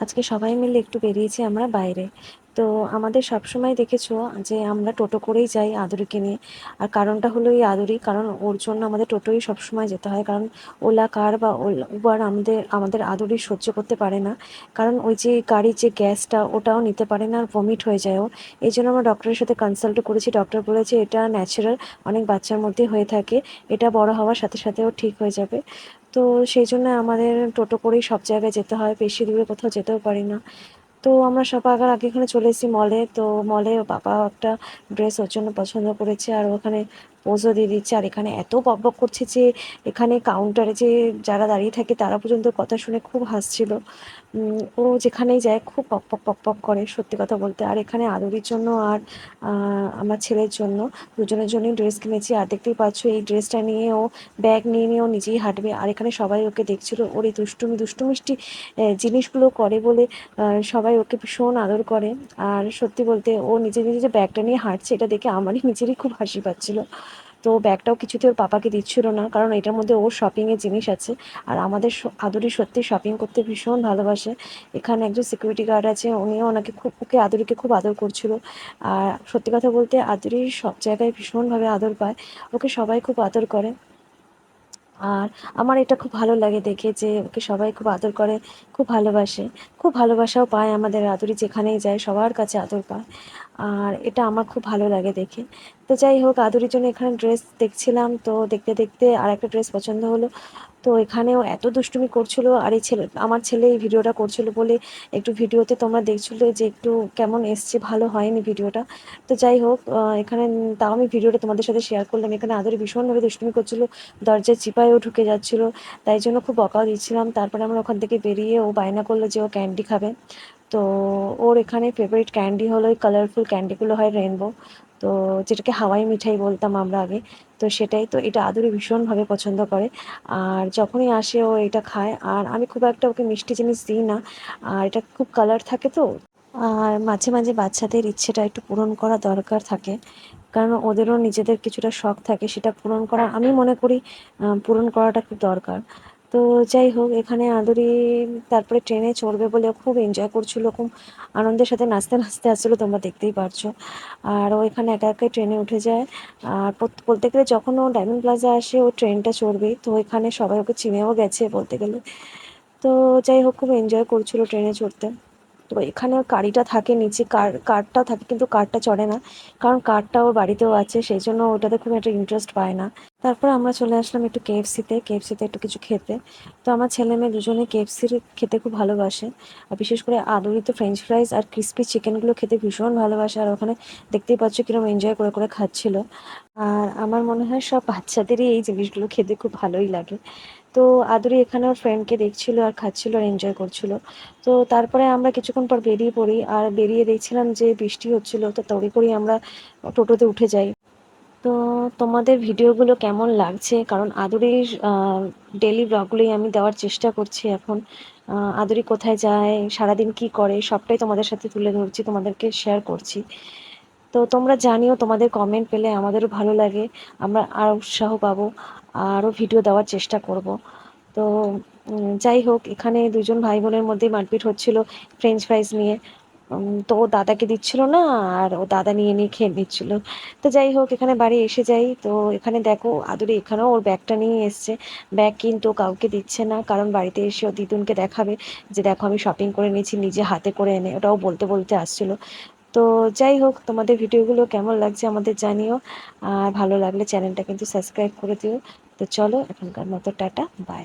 আজকে সবাই মিলে একটু বেরিয়েছি আমরা বাইরে। তো আমাদের সবসময় দেখেছ যে আমরা টোটো করেই যাই আদুরিকে নিয়ে। আর কারণটা হলো এই আদুরি, কারণ ওর জন্য আমাদের টোটোই সবসময় যেতে হয়। কারণ ওলা কার বা উবার আমাদের আমাদের আদুরি সহ্য করতে পারে না। কারণ ওই যে গাড়ির যে গ্যাসটা, ওটাও নিতে পারে না আর ভমিট হয়ে যায় ও। এই জন্য আমরা ডক্টরের সাথে কনসাল্ট করেছি। ডক্টর বলেছে এটা ন্যাচারাল অনেক বাচ্চার মধ্যে হয়ে থাকে। এটা বড় হওয়ার সাথে সাথেও ঠিক হয়ে যাবে। তো সেই জন্য আমাদের টোটো করেই সব জায়গায় যেতে হয়। বেশি দূরে কোথাও যেতেও পারি না। তো আমরা সব আগার আগে এখানে চলে এসেছি মলে তো মলে বাবা একটা ড্রেস ওর জন্য পছন্দ করেছে আর ওখানে পোজও দিয়ে দিচ্ছে। আর এখানে এত বক বক করছে যে, এখানে কাউন্টারে যে যারা দাঁড়িয়ে থাকে, তারা পর্যন্ত কথা শুনে খুব হাসছিল। ও যেখানেই যায় খুব পক পক করে, সত্যি কথা বলতে। আর এখানে আদুরির জন্য আর আমার ছেলের জন্য, দুজনের জন্যই ড্রেস কিনেছি। আর দেখতেই পাচ্ছ, এই ড্রেসটা নিয়ে ও ব্যাগ নিয়ে নিয়ে ও নিজেই হাঁটবে। আর এখানে সবাই ওকে দেখছিল, ওর এই দুষ্টুমি, দুষ্টুমিষ্টি জিনিসগুলো করে বলে সবাই ওকে ভীষণ আদর করে। আর সত্যি বলতে, ও নিজে নিজে যে ব্যাগটা নিয়ে হাঁটছে, এটা দেখে আমারই নিজেরই খুব হাসি পাচ্ছিল। তো ব্যাগটাও কিছুতে ওর পাপাকে দিচ্ছিল না, কারণ এটার মধ্যে ওর শপিংয়ের জিনিস আছে। আর আমাদের আদুরি সত্যি শপিং করতে ভীষণ ভালোবাসে। এখানে একজন সিকিউরিটি গার্ড আছে, উনিও ওনাকে খুব, ওকে আদুরিকে খুব আদর করছিল। আর সত্যি কথা বলতে আদুরি সব জায়গায় ভীষণভাবে আদর পায়। ওকে সবাই খুব আদর করে। আর আমার এটা খুব ভালো লাগে দেখে যে ওকে সবাই খুব আদর করে, খুব ভালোবাসে। খুব ভালোবাসাও পায় আমাদের আদুরি যেখানেই যায়, সবার কাছে আদর পায়। আর এটা আমার খুব ভালো লাগে দেখে। তো যাই হোক, আদুরির জন্য এখানে ড্রেস দেখছিলাম, তো দেখতে দেখতে আর একটা ড্রেস পছন্দ হলো। তো এখানেও এত দুষ্টুমি করছিল, আর এই ছেলে, আমার ছেলে এই ভিডিওটা করছিল বলে একটু ভিডিওতে তোমরা দেখছিলে যে একটু কেমন এসছে, ভালো হয়নি ভিডিওটা। তো যাই হোক এখানে তাও আমি ভিডিওটা তোমাদের সাথে শেয়ার করলাম। এখানে আদুরি ভীষণভাবে দুষ্টুমি করছিল, দরজায় চিপায়ও ঢুকে যাচ্ছিল। তাই জন্য খুব বকাও দিচ্ছিলাম। তারপরে আমরা ওখান থেকে বেরিয়ে ও বায়না করল যে ও ক্যান্ডি খাবে। তো ওর এখানে ফেভারিট ক্যান্ডি হলো ওই কালারফুল ক্যান্ডিগুলো হয় রেনবো তো যেটাকে হাওয়াই মিঠাই বলতাম আমরা আগে। তো সেটাই, তো এটা আদুরি ভীষণভাবে পছন্দ করে। আর যখনই আসে ও এটা খায়। আর আমি খুব একটা ওকে মিষ্টি জিনিস দিই না। আর এটা খুব কালার থাকে তো। আর মাঝে মাঝে বাচ্চাদের ইচ্ছেটা একটু পূরণ করা দরকার থাকে। কারণ ওদেরও নিজেদের কিছুটা শখ থাকে সেটা পূরণ করা আমি মনে করি পূরণ করাটা খুব দরকার। তো যাই হোক, এখানে আদুরি তারপরে ট্রেনে চড়বে বলে খুব এনজয় করছিল, খুব আনন্দের সাথে নাচতে নাচতে আসছিল, তোমরা দেখতেই পারছ। আর ও এখানে একা একাই ট্রেনে উঠে যায়। আর বলতে গেলে যখন ও ডায়মন্ড প্লাজা আসে, ও ট্রেনটা চড়বেই তো এখানে সবাই ওকে চিনেও গেছে বলতে গেলে। তো যাই হোক, খুব এনজয় করছিল ট্রেনে চড়তে। তো এখানে ওর গাড়িটা থাকে নিচে, কার কারটাও থাকে কিন্তু কারটা চড়ে না। কারণ কারটা ওর বাড়িতেও আছে, সেই জন্য ওটাতে খুব একটা ইন্টারেস্ট পায় না। তারপর আমরা চলে আসলাম একটু কেএফসিতে কেএফসিতে একটু কিছু খেতে। তো আমার ছেলে মেয়ে দুজনে কেএফসির খেতে খুব ভালোবাসে। আর বিশেষ করে আলুরি তো ফ্রেঞ্চ ফ্রাইজ আর ক্রিস্পি চিকেনগুলো খেতে ভীষণ ভালোবাসে। আর ওখানে দেখতেই পাচ্ছ কীরকম এনজয় করে করে খাচ্ছিল। আর আমার মনে হয় সব বাচ্চাদেরই এই জিনিসগুলো খেতে খুব ভালোই লাগে। তো আদুরি এখানে ওর ফ্রেন্ডকে দেখছিল আর খাচ্ছিল আর এনজয় করছিল। তো তারপরে আমরা কিছুক্ষণ পর বেরিয়ে পড়ি। আর বেরিয়ে দেখছিলাম যে বৃষ্টি হচ্ছিল, তো তড়ি করি আমরা টোটোতে উঠে যাই। তো তোমাদের ভিডিওগুলো কেমন লাগছে? কারণ আদুরির ডেলি ব্লগগুলোই আমি দেওয়ার চেষ্টা করছি এখন। আদুরি কোথায় যায়, সারাদিন কি করে, সবটাই তোমাদের সাথে তুলে ধরছি, তোমাদেরকে শেয়ার করছি। তো তোমরা জানিও, তোমাদের কমেন্ট পেলে আমাদেরও ভালো লাগে। আমরা আর উৎসাহ পাবো, আরও ভিডিও দেওয়ার চেষ্টা করব। তো যাই হোক, এখানে দুজন ভাই বোনের মধ্যে মারপিট হচ্ছিল ফ্রেঞ্চ ফ্রাইজ নিয়ে। তো ও দাদাকে দিচ্ছিল না, আর ও দাদা নিয়ে নিয়ে খেয়ে নিচ্ছিল। তো যাই হোক, এখানে বাড়ি এসে যাই। তো এখানে দেখো, আদুরি এখানেও ওর ব্যাগটা নিয়ে এসছে। ব্যাগ কিন্তু কাউকে দিচ্ছে না, কারণ বাড়িতে এসে ও দিদুনকে দেখাবে যে, দেখো, আমি শপিং করে নিয়েছি, নিজে হাতে করে এনে। ওটাও বলতে বলতে আসছিল। তো যাই হোক, তোমাদের ভিডিওগুলো কেমন লাগছে আমাদের জানিও, আর ভালো লাগলে চ্যানেলটা কিন্তু সাবস্ক্রাইব করে দিও। তো চলো, এখনকার মতো টাটা বাই